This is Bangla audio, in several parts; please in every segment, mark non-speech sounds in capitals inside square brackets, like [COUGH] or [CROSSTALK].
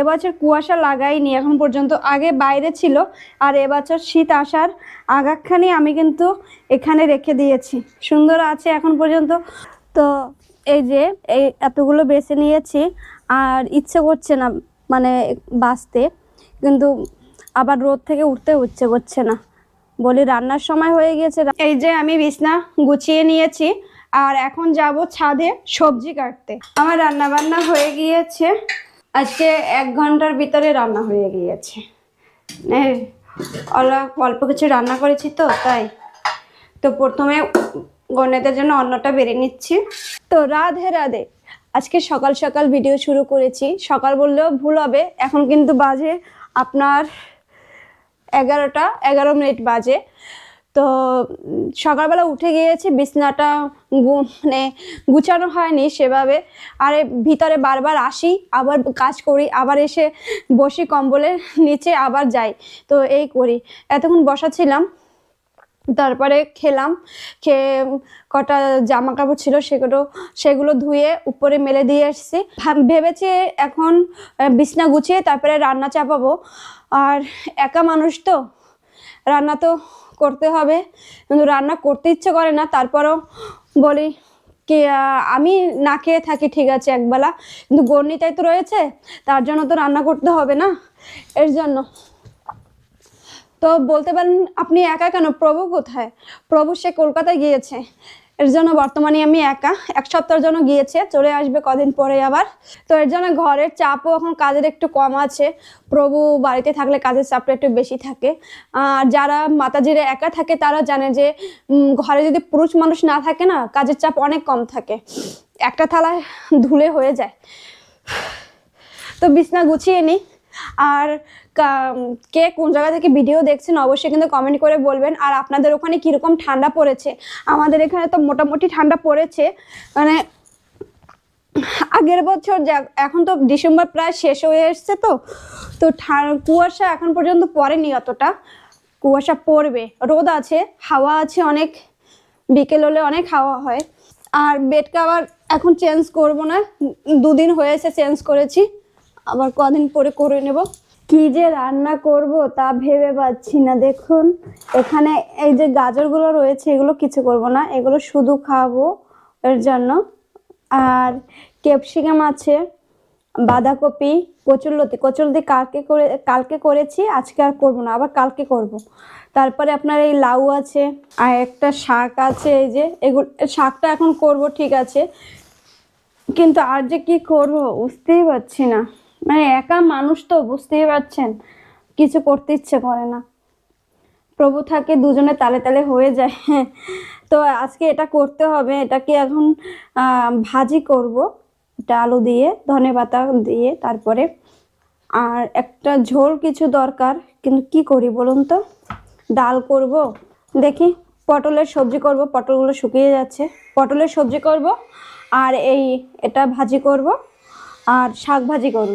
এবছর কুয়াশা লাগাইনি, এখন পর্যন্ত আগে বাইরে ছিল, আর এবছর শীত আসার আগাখানি আমি কিন্তু এখানে রেখে দিয়েছি। সুন্দর আছে এখন পর্যন্ত। তো এই যে, এই এতগুলো বেছে নিয়েছি, আর ইচ্ছে করছে না মানে বাঁচতে। কিন্তু আবার রোদ থেকে উঠতে ইচ্ছে করছে না। বলি রান্নার সময় হয়ে গিয়েছে এই যে আমি বিছনা গুছিয়ে নিয়েছি, আর এখন যাব ছাদে সবজি কাটতে। আমার রান্না বান্না হয়ে গিয়েছে। আজকে এক ঘণ্টার ভিতরে রান্না হয়ে গিয়েছে। অল্প অল্প কিছু রান্না করেছি তো, তাই। তো প্রথমে গণেতের জন্য অন্নটা বেড়ে নিচ্ছি। তো রাধে রাধে। আজকে সকাল সকাল ভিডিও শুরু করেছি। সকাল বললেও ভুল হবে। এখন কিন্তু বাজে আপনার এগারোটা, এগারো মিনিট বাজে। তো সকালবেলা উঠে গিয়েছি, বিছনাটা মানে গুছানো হয়নি সেভাবে। আর ভিতরে বারবার আসি, আবার কাজ করি, আবার এসে বসি কম্বলের নিচে আবার যাই। তো এই করি। এতক্ষণ বসা ছিলাম তারপরে খেলাম, খেয়ে কটা জামা কাপড় ছিল সেগুলো সেগুলো ধুয়ে উপরে মেলে দিয়ে এসেছি। ভেবেছি এখন বিছনা গুছিয়ে তারপরে রান্না চাপাবো। আর একা মানুষ তো, রান্না তো করতে হবে। কিন্তু রান্না করতে ইচ্ছে করে না, তারপরও বলি কি আমি না খেয়ে থাকি, ঠিক আছে, একবেলা। কিন্তু গর্ণিতাই তো রয়েছে, তার জন্য তো রান্না করতে হবে না, এর জন্য। তো বলতে পারেন, আপনি একা কেন? প্রভু কোথায়? প্রভু সে কলকাতায় গিয়েছে। এর জন্য বর্তমানে আমি একা। এক সপ্তাহের জন্য গিয়েছে, চলে আসবে কদিন পরে আবার। তো এর জন্য ঘরের চাপও এখন কাজের একটু কম আছে। প্রভু বাড়িতে থাকলে কাজের চাপটা একটু বেশি থাকে। আর যারা মাতাজিরা একা থাকে, তারা জানে যে ঘরে যদি পুরুষ মানুষ না থাকে না, কাজের চাপ অনেক কম থাকে। একটা থালায় ধুলে হয়ে যায়। তো বিছনা গুছিয়ে নিই আর কা- কোন জায়গা থেকে ভিডিও দেখছেন অবশ্যই কিন্তু কমেন্ট করে বলবেন। আর আপনাদের ওখানে কীরকম ঠান্ডা পড়েছে? আমাদের এখানে তো মোটামুটি ঠান্ডা পড়েছে। মানে আগের বছর এখন তো ডিসেম্বর প্রায় শেষ হয়ে এসছে তো। তো কুয়াশা এখন পর্যন্ত পড়েনি অতটা। কুয়াশা পড়বে। রোদ আছে, হাওয়া আছে অনেক। বিকেল হলে অনেক হাওয়া হয়। আর বেড কাভার এখন চেঞ্জ করব না। দুদিন হয়েছে চেঞ্জ করেছি। আবার কদিন পরে করে নেব। কি যে রান্না করব তা ভেবে পাচ্ছি না। দেখুন, এখানে এই যে গাজরগুলো রয়েছে, এগুলো কিছু করব না। এগুলো শুধু খাব এর জন্য। আর ক্যাপসিকাম আছে, বাঁধাকপি, কচুরলতি। কচুরলতি কালকে করে, কালকে করেছি, আজকে আর করব না, আবার কালকে করব। তারপরে আপনার এই লাউ আছে, আর একটা শাক আছে, এই যে এগুলো, শাকটা এখন করব, ঠিক আছে। কিন্তু আর যে কি করব বুঝতেই পারছি না। মানে একা মানুষ তো, বুঝতেই পারছেন? কিছু করতে ইচ্ছে করে না। প্রভু থাকে, দুজনে তালে তালে হয়ে যায়। [LAUGHS] তো আজকে এটা করতে হবে এটাকে এখন ভাজি করব, এটা আলু দিয়ে, ধনে পাতা দিয়ে, তারপরে আর একটা ঝোল কিছু দরকার, কিন্তু কি করি বলুন তো? ডাল করব, দেখি পটলের সবজি করব, পটলগুলো শুকিয়ে যাচ্ছে। পটলের সবজি করব, আর এই, এটা ভাজি করব। আর শাক ভাজি করব।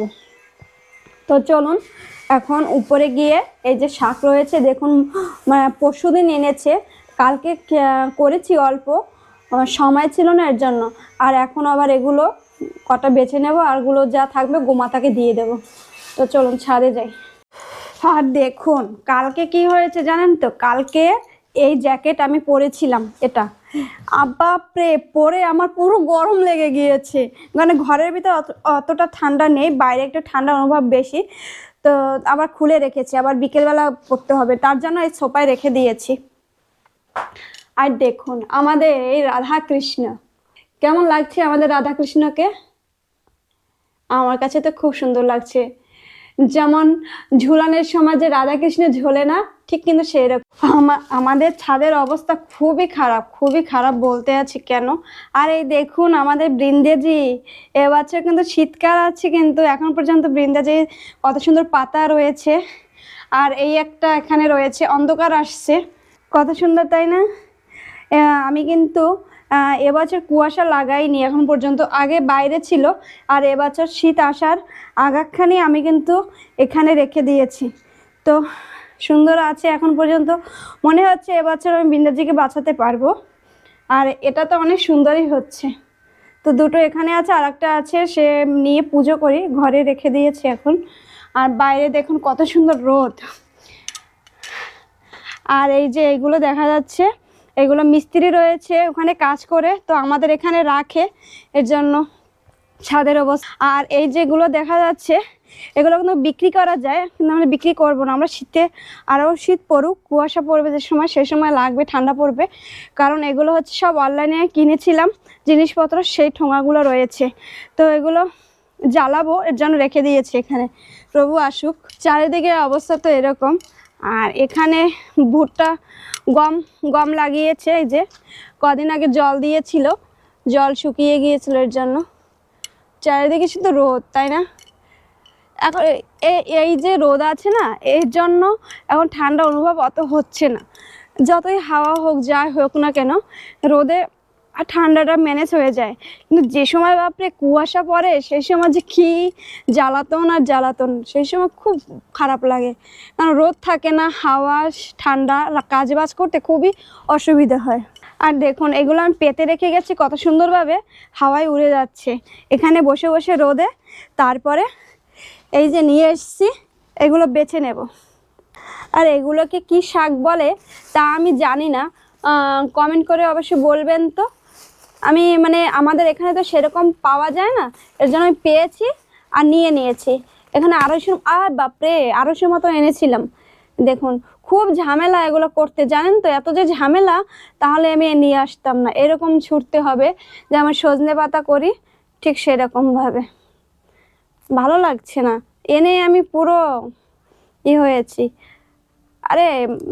তো চলুন, এখন উপরে গিয়ে এই যে শাক রয়েছে, দেখুন পরশু দিন এনেছে। কালকে করেছি অল্প সময় ছিল না এর জন্য। আর এখন আবার এগুলো কটা বেছে নেব আরগুলো যা থাকবে গোমাতাকে দিয়ে দেব। তো চলুন, ছাদে যাই। আর দেখুন, কালকে কি হয়েছে জানেন তো? কালকে এই জ্যাকেট আমি পরেছিলাম, এটা। বাপরে, পরে আমার পুরো গরম লেগে গিয়েছে। মানে ঘরের ভিতর অতটা ঠান্ডা নেই, বাইরে একটু ঠান্ডা অনুভব বেশি। তো আবার খুলে রেখেছি, আবার বিকেলবেলা পরতে হবে, তার জন্য এই সোফায় রেখে দিয়েছি। আর দেখুন, আমাদের এই রাধা কৃষ্ণ কেমন লাগছে আমাদের রাধা কৃষ্ণকে আমার কাছে তো খুব সুন্দর লাগছে। যেমন ঝুলানের সময় যে রাধাকৃষ্ণ ঝোলে না, ঠিক কিন্তু সেই রকম আমাদের ছাদের অবস্থা খুবই খারাপ খুবই খারাপ বলতে আছি কেন? আর এই দেখুন আমাদের বৃন্দেজি এবছর কিন্তু শীতকাল আছে কিন্তু এখন পর্যন্ত বৃন্দাজি কত সুন্দর পাতা রয়েছে। আর এই একটা এখানে রয়েছে, অন্ধকার আসছে। কত সুন্দর, তাই না? আমি কিন্তু এবছর কুয়াশা লাগাইনি, এখন পর্যন্ত আগে বাইরে ছিল, আর এবছর শীত আসার আগাখানি আমি কিন্তু এখানে রেখে দিয়েছি। তো সুন্দর আছে এখন পর্যন্ত, মনে হচ্ছে এবছর আমি বিন্দাজিকে বাঁচাতে পারব, আর এটা তো অনেক সুন্দরই হচ্ছে। তো দুটো এখানে আছে আর একটা আছে, সে নিয়ে পুজো করি, ঘরে রেখে দিয়েছে এখন। আর বাইরে দেখুন কত সুন্দর রোদ। আর এই যে এইগুলো দেখা যাচ্ছে এগুলো মিস্ত্রি রয়েছে, ওখানে কাজ করে, তো আমাদের এখানে রাখে। এর জন্য ছাদের অবস্থা। আর এই যেগুলো দেখা যাচ্ছে, এগুলো কিন্তু বিক্রি করা যায়, কিন্তু আমরা বিক্রি করব না। আমরা শীতে আরও শীত পড়ুক, কুয়াশা পড়বে যে সময় সেই সময় লাগবে, ঠান্ডা পড়বে। কারণ এগুলো হচ্ছে সব অনলাইনে কিনেছিলাম, জিনিসপত্র, সেই ঠোঙাগুলো রয়েছে। তো এগুলো জ্বালাবো, এর জন্য রেখে দিয়েছি এখানে। প্রভু আসুক। চারিদিকে অবস্থা তো এরকম। আর এখানে ভুট্টা গম গম লাগিয়েছে, এই যে কদিন আগে জল দিয়েছিল, জল শুকিয়ে গিয়েছিল এর জন্য। চারিদিকে শুধু রোদ, তাই না? এখন এই যে রোদ আছে না, এর জন্য এখন ঠান্ডা অনুভব অত হচ্ছে না। যতই হাওয়া হোক, যাই হোক না কেন, রোদে আর ঠান্ডাটা ম্যানেজ হয়ে যায়। কিন্তু যে সময় বাপরে কুয়াশা পড়ে, সেই সময় যে কী জ্বালাতন আর জ্বালাতন, সেই সময় খুব খারাপ লাগে। কারণ রোদ থাকে না, হাওয়া, ঠান্ডা কাজ বাজ করতে খুবই অসুবিধা হয়। আর দেখুন, এগুলো আমি পেতে রেখে গেছি কত সুন্দরভাবে, হাওয়ায় উড়ে যাচ্ছে। এখানে বসে বসে রোদে, তারপরে এই যে নিয়ে এসছি, এগুলো বেছে নেব। আর এগুলোকে কি শাক বলে, তা আমি জানি না। কমেন্ট করে অবশ্যই বলবেন তো। আমি মানে আমাদের এখানে তো সেরকম পাওয়া যায় না, এর জন্য আমি পেয়েছি আর নিয়ে নিয়েছি। এখানে আড়াইশো আর বাপরে, আড়াইশো মতো এনেছিলাম। দেখুন, খুব ঝামেলা এগুলো করতে, জানেন তো? এত যে ঝামেলা, তাহলে আমি নিয়ে আসতাম না। এরকম ছুটতে হবে যে আমার সজনে পাতা করি, ঠিক সেরকমভাবে। ভালো লাগছে না। এনে আমি পুরো ই হয়েছি। আরে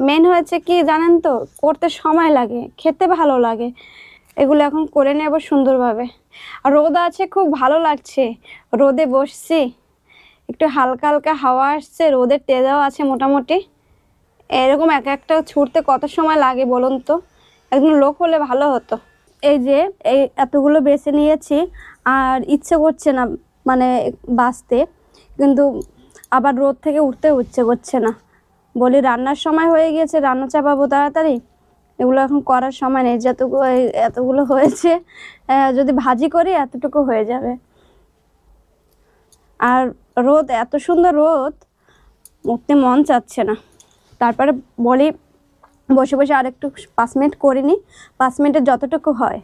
মেন হয়েছে কি জানেন তো? করতে সময় লাগে, খেতে ভালো লাগে। এগুলো এখন করে নেব সুন্দরভাবে। আর রোদ আছে, খুব ভালো লাগছে। রোদে বসছি। একটু হালকা হালকা হাওয়া আসছে, রোদের তেজাও আছে মোটামুটি। এরকম এক একটা ছুটতে কত সময় লাগে বলুন তো? একজন লোক হলে ভালো হতো। এই যে, এই এতগুলো বেছে নিয়েছি, আর ইচ্ছে করছে না মানে বাঁচতে। কিন্তু আবার রোদ থেকে উঠতে ইচ্ছে করছে না। বলি রান্নার সময় হয়ে গিয়েছে, রান্না চাপাবো তাড়াতাড়ি? এগুলো এখন করার সময় নেই। যতগুলো এতগুলো হয়েছে যদি ভাজি করি এতটুকু হয়ে যাবে। আর রোদ, এত সুন্দর রোদ, উঠতে মন চাচ্ছে না। তারপরে বলি, বসে বসে আর একটু পাঁচ মিনিট করে নিই। পাঁচ মিনিটে যতটুকু হয়।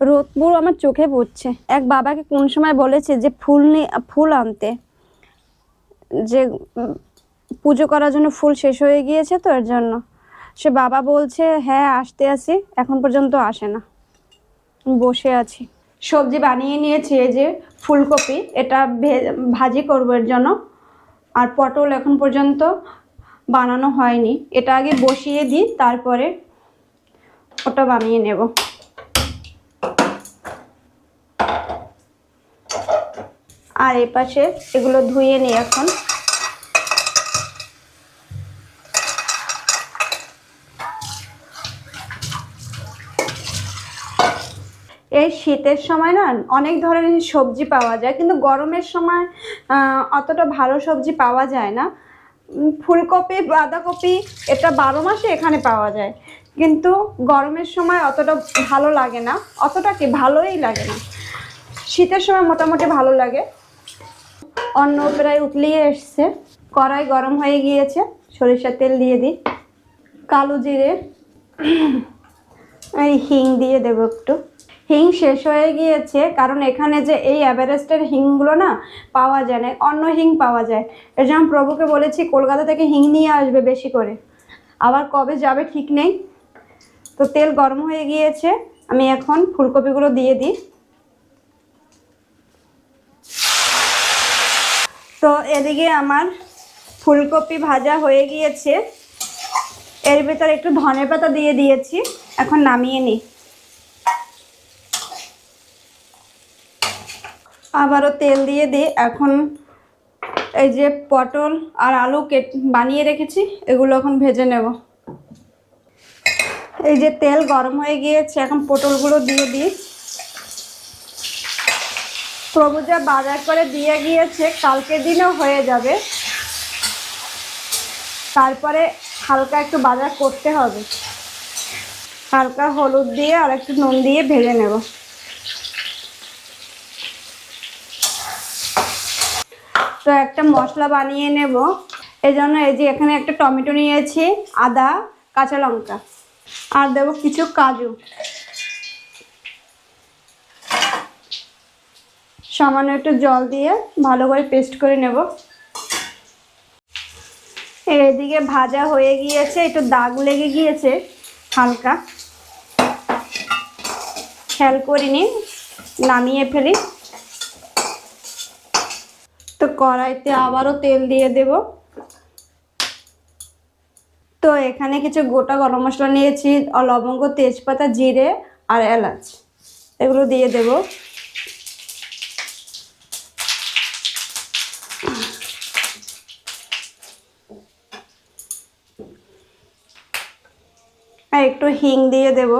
রোদ পুরো আমার চোখে পড়ছে। এক বাবাকে কোন সময় বলেছে যে ফুল নিয়ে ফুল আনতে। যে পুজো করার জন্য ফুল শেষ হয়ে গিয়েছে তো এর জন্য। সে বাবা বলছে হ্যাঁ আসতে আসি এখন পর্যন্ত আসে না। বসে আছি। সবজি বানিয়ে নিয়েছি, এই যে ফুলকপি। এটা ভাজি করব এর জন্য। আর পটল এখন পর্যন্ত বানানো হয়নি। এটা আগে বসিয়ে দিই, তারপরে ওটা বানিয়ে নেব। আর এ পাশে এগুলো ধুয়ে নিই এখন। এই শীতের সময় না অনেক ধরনের সবজি পাওয়া যায়, কিন্তু গরমের সময় অতটা ভালো সবজি পাওয়া যায় না। ফুলকপি, বাঁধাকপি, এটা বারো মাসে এখানে পাওয়া যায়। কিন্তু গরমের সময় অতটা ভালো লাগে না। অতটা কি? ভালোই লাগে না। শীতের সময় মোটামুটি ভালো লাগে। অন্ন প্রায় উতলিয়ে এসছে। কড়াই গরম হয়ে গিয়েছে। সরিষার তেল দিয়ে দিই। কালো জিরে, এই হিং দিয়ে দেবো একটু। হিং শেষ হয়ে গিয়েছে, কারণ এখানে যে এই অ্যাভারেস্টের হিংগুলো না পাওয়া যায় না, অন্য হিং পাওয়া যায়। এর জন্য প্রভুকে বলেছি, কলকাতা থেকে হিং নিয়ে আসবে বেশি করে। আবার কবে যাবে ঠিক নেই। তো তেল গরম হয়ে গিয়েছে, আমি এখন ফুলকপিগুলো দিয়ে দিই। তো এদিকে আমার ফুলকপি ভাজা হয়ে গিয়েছে। এর ভেতর একটু ধনে পাতা দিয়ে দিয়েছি, এখন নামিয়ে নিই। আবারও তেল দিয়ে দিই। এখন এই যে পটল আর আলু কেট, বানিয়ে রেখেছি, এগুলো এখন ভেজে নেব। এই যে তেল গরম হয়ে গিয়েছে, এখন পটলগুলো দিয়ে দিই। প্রভু যা বাজার করে দিয়ে গিয়েছে, কালকে দিনও হয়ে যাবে। তারপরে হালকা একটু বাজার করতে হবে। হালকা হলুদ দিয়ে আর একটু নুন দিয়ে ভেজে নেব। তো একটা মশলা বানিয়ে নেব। এই জন্য এই যে এখানে একটা টমেটো নিয়েছি, আদা, কাঁচা লঙ্কা। আর দেব কিছু কাজু। সামান্য একটু জল দিয়ে ভালো করে পেস্ট করে নেব। এদিকে ভাজা হয়ে গিয়েছে, একটু দাগ লেগে গিয়েছে, হালকা। খেয়াল করিনি, নামিয়ে ফেলি। কড়াইতে আবারও তেল দিয়ে দেব। তো এখানে কিছু গোটা গরম মশলা নিয়েছি, লবঙ্গ, তেজপাতা, জিরে আর এলাচ। এগুলো দিয়ে দেব। একটু হিং দিয়ে দেব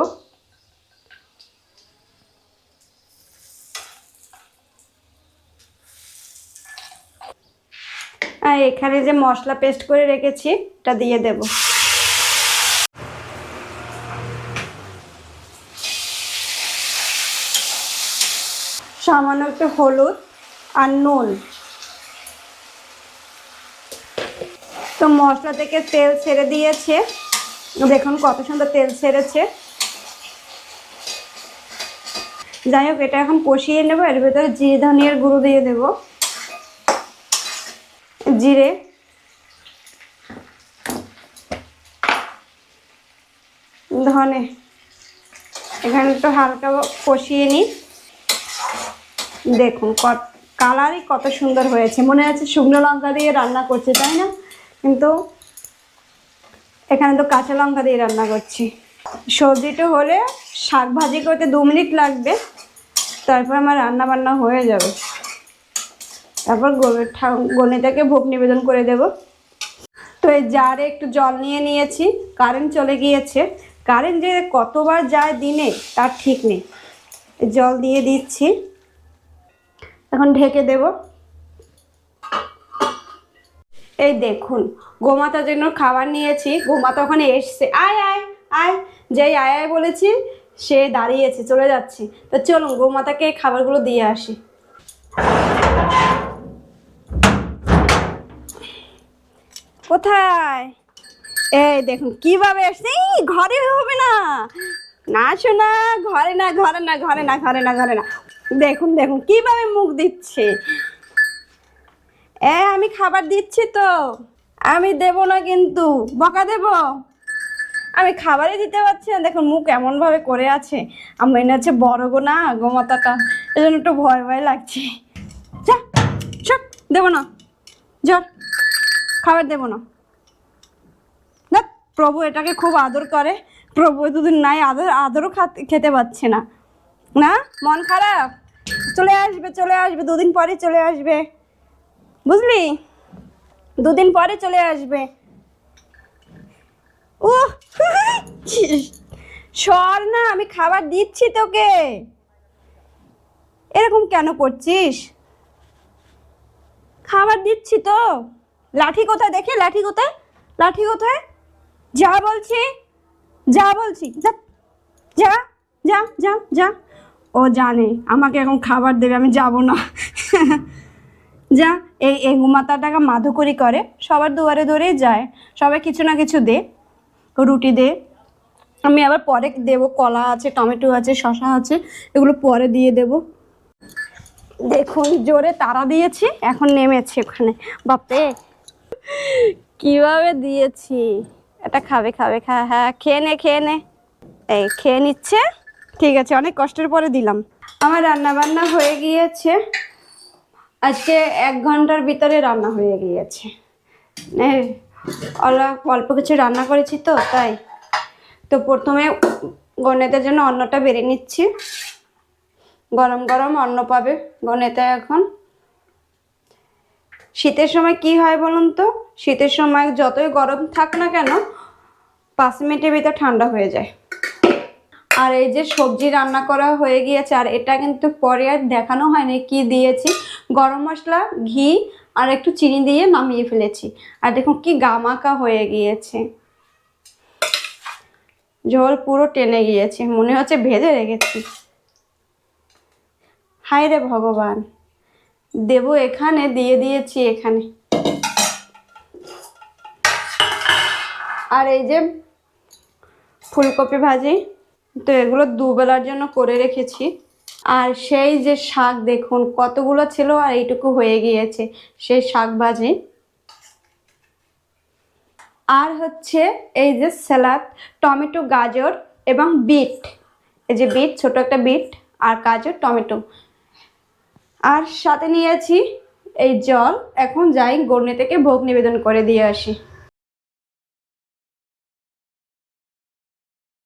আর এখানে যে মশলা পেস্ট করে রেখেছি, এটা দিয়ে দেব। সামান্য একটু হলুদ আর নুন। তো মশলা থেকে তেল ছেড়ে দিয়েছে। দেখুন কত সুন্দর তেল ছেড়েছে। যাই হোক, এটা এখন কষিয়ে নেব, এর ভেতরে জিরে ধনিয়ার গুঁড়ো দিয়ে দেব। জিরে। ধনে। এখানে একটু হালকা কষিয়ে নিই। দেখুন কত কালারই কত সুন্দর হয়েছে। মনে হচ্ছে শুকনো লঙ্কা দিয়ে রান্না করছে, তাই না? কিন্তু এখানে তো কাঁচা লঙ্কা দিয়ে রান্না করছি। সবজিটা হলে শাক ভাজি করতে দু মিনিট লাগবে। তারপর আমার রান্না বান্না হয়ে যাবে। তারপর গণিতাকে ভোগ নিবেদন করে দেব। তো এই জারে একটু জল নিয়ে নিয়েছি কারেন্ট চলে গিয়েছে। কারেন্ট যে কতবার যায় দিনে, তার ঠিক নেই। জল দিয়ে দিচ্ছি। এখন ঢেকে দেব। এই দেখুন গোমাতার জন্য খাবার নিয়েছি, গোমাতা ওখানে এসছে। আয় আয় আয়। যেই আয় আয় বলেছি, সে দাঁড়িয়েছে, চলে যাচ্ছে। তো চলুন, গোমাতাকে খাবারগুলো দিয়ে আসি। কোথায়? এই দেখুন কীভাবে এই, ঘরে হবে না। না শোনা ঘরে না ঘরে না ঘরে না ঘরে না ঘরে না। দেখুন দেখুন কীভাবে মুখ দিচ্ছে। এ আমি খাবার দিচ্ছি তো। আমি দেব না কিন্তু। বকা দেব? আমি খাবারই দিতে পারছি না। দেখুন মুখ এমনভাবে করে আছে। আমি মনে হচ্ছে বড় গো না গোমাতাটা। জন্য একটু ভয় ভয় লাগছে। যা দেবো না। ঝড় খাবার দেবো না। দেখ, প্রভু এটাকে খুব আদর করে। প্রভু দুদিন নাই, আদর, আদরও খেতে পাচ্ছে না। না? মন খারাপ? চলে আসবে চলে আসবে, দুদিন পরে চলে আসবে। বুঝলি? দুদিন পরে চলে আসবে। ও [LAUGHS] সর না, আমি খাবার দিচ্ছি তোকে। এরকম কেন করছিস? খাবার দিচ্ছি তো। লাঠি কোথায়? দেখে, লাঠি কোথায়? লাঠি কোথায়? যা বলছি যা বলছি, যা যা যা যা ও জানে, আমাকে এখন খাবার দেবে, আমি যাব না। [LAUGHS] যা, এই এই মাতাটাকে মাধুকরি করে, সবার দুয়ারে দুয়ারে যায়, সবাই কিছু না কিছু দে, রুটি দে। আমি আবার পরে দেবো, কলা আছে, টমেটো আছে শশা আছে, এগুলো পরে দিয়ে দেবো। দেখুন, জোরে তারা দিয়েছি, এখন নেমেছে ওখানে। বাপরে কীভাবে দিয়েছি? এটা খাবে খাবে, খা হ্যাঁ খেয়ে নে খেয়ে নে। এই, খেয়ে নিচ্ছে। ঠিক আছে, অনেক কষ্টের পরে দিলাম। আমার রান্না বান্না হয়ে গিয়েছে। আজকে এক ঘণ্টার ভিতরে রান্না হয়ে গিয়েছে। অল্প কিছু রান্না করেছি তো, তাই। তো প্রথমে গণেতের জন্য অন্নটা বেড়ে নিচ্ছি। গরম গরম অন্ন পাবে গণেতে এখন। শীতের সময় কি হয় বলুন তো? শীতের সময় যতই গরম থাক না কেন, পাঁচ মিনিটের ভিতর ঠান্ডা হয়ে যায়। আর এই যে সবজি রান্না করা হয়ে গিয়েছে, আর এটা কিন্তু পরে আর দেখানো হয়নি কি দিয়েছি। গরম মশলা, ঘি, আর একটু চিনি দিয়ে নামিয়ে ফেলেছি। আর দেখুন কি গামাকা হয়ে গিয়েছে। ঝোল পুরো টেনে গিয়েছে, মনে হচ্ছে ভেজে রেখেছি। হায় রে ভগবান। দেব এখানে, দিয়ে দিয়েছি এখানে। আর এই যে ফুলকপি ভাজি, তো এগুলো দুবেলার জন্য করে রেখেছি। আর সেই যে শাক, দেখুন কতগুলো ছিল আর এইটুকু হয়ে গিয়েছে সেই শাক ভাজি। আর হচ্ছে এই যে স্যালাড টমেটো, গাজর এবং বিট। এই যে বিট, ছোট একটা বিট আর গাজর, টমেটো। আর সাথে নিয়েছি এই জল। এখন যাই গড়নি থেকে ভোগ নিবেদন করে দিয়ে আসি।